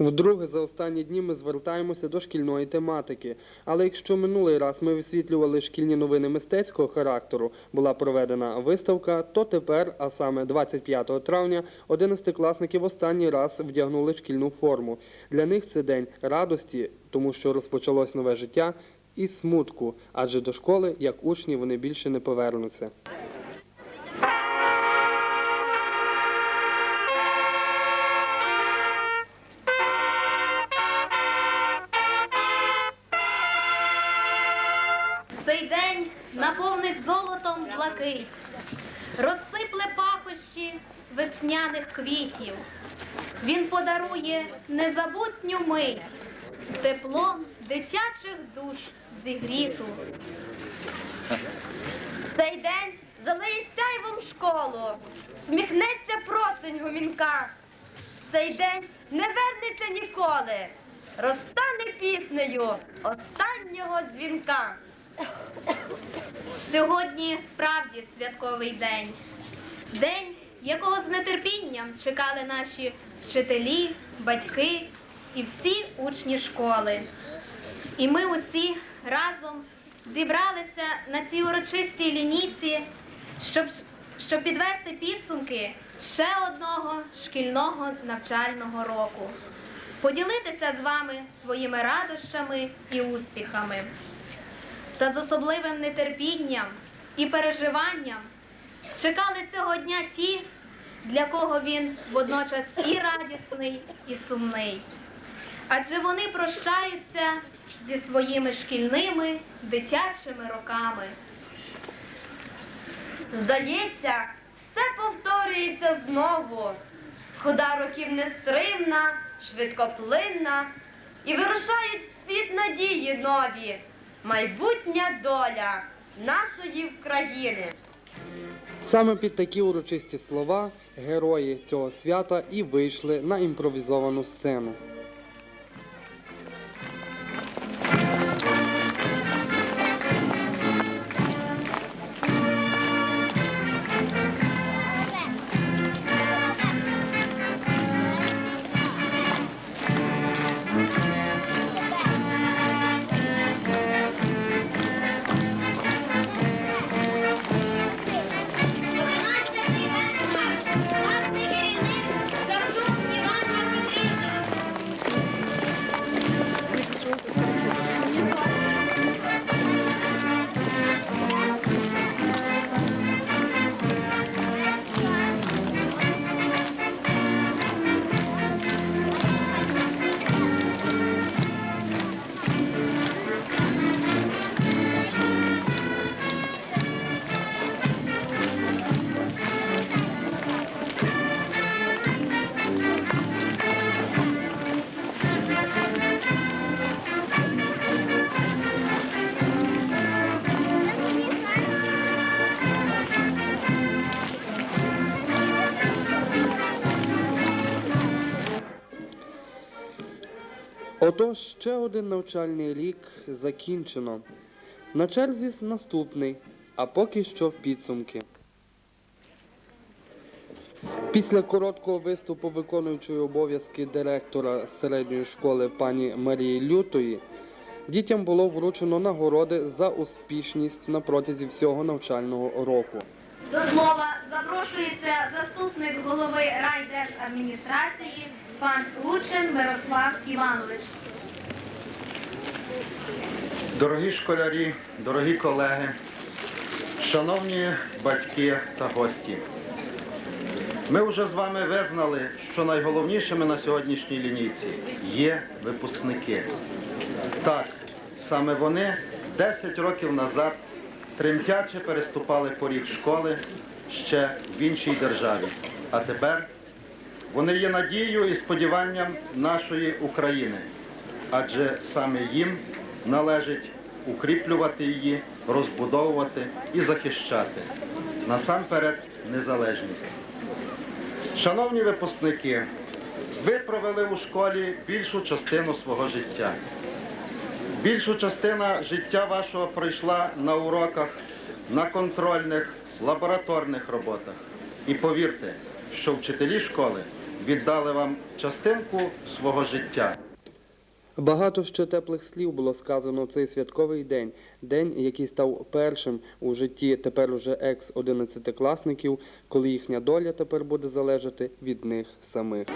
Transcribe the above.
Вдруге за останні дні ми звертаємося до шкільної тематики. Але якщо минулий раз ми висвітлювали шкільні новини мистецького характеру, була проведена виставка, то тепер, а саме 25 травня, 11-класники в останній раз вдягнули шкільну форму. Для них це день радості, тому що розпочалось нове життя, і смутку, адже до школи, як учні, вони більше не повернуться. Цей день наповнить золотом блакить, розсипле пахощі весняних квітів. Він подарує незабутню мить, теплом дитячих душ зігріту. Цей день залиє сяйвом школу, сміхнеться просень гомінка. Цей день не вернеться ніколи, розтане піснею останнього дзвінка. Сьогодні справді святковий день. День, якого з нетерпінням чекали наші вчителі, батьки і всі учні школи. І ми усі разом зібралися на цій урочистій лінійці, щоб, щоб підвести підсумки ще одного шкільного навчального року, поділитися з вами своїми радощами і успіхами та з особливим нетерпінням і переживанням чекали цього дня ті, для кого він водночас і радісний, і сумний. Адже вони прощаються зі своїми шкільними дитячими роками. Здається, все повторюється знову. Хода років нестримна, швидкоплинна, і вирушають в світ надії нові, майбутня доля нашої України. Саме під такі урочисті слова герої цього свята і вийшли на імпровізовану сцену. Отож, ще один навчальний рік закінчено. На черзі наступний, а поки що підсумки. Після короткого виступу виконуючої обов'язки директора середньої школи пані Марії Лютої дітям було вручено нагороди за успішність на протязі всього навчального року. До слова запрошується заступник голови райдержадміністрації пан Лучин Мирослав Іванович. Дорогі школярі, дорогі колеги, шановні батьки та гості, ми вже з вами визнали, що найголовнішими на сьогоднішній лінійці є випускники. Так, саме вони 10 років назад тремтяче переступали поріг школи ще в іншій державі. А тепер вони є надією і сподіванням нашої України, адже саме їм належить укріплювати її, розбудовувати і захищати. Насамперед незалежність. Шановні випускники, ви провели у школі більшу частину свого життя. Більшу частина життя вашого пройшла на уроках, на контрольних, лабораторних роботах. І повірте, що вчителі школи віддали вам частинку свого життя. Багато ще теплих слів було сказано в цей святковий день, день, який став першим у житті тепер уже екс-одинадцятикласників, коли їхня доля тепер буде залежати від них самих.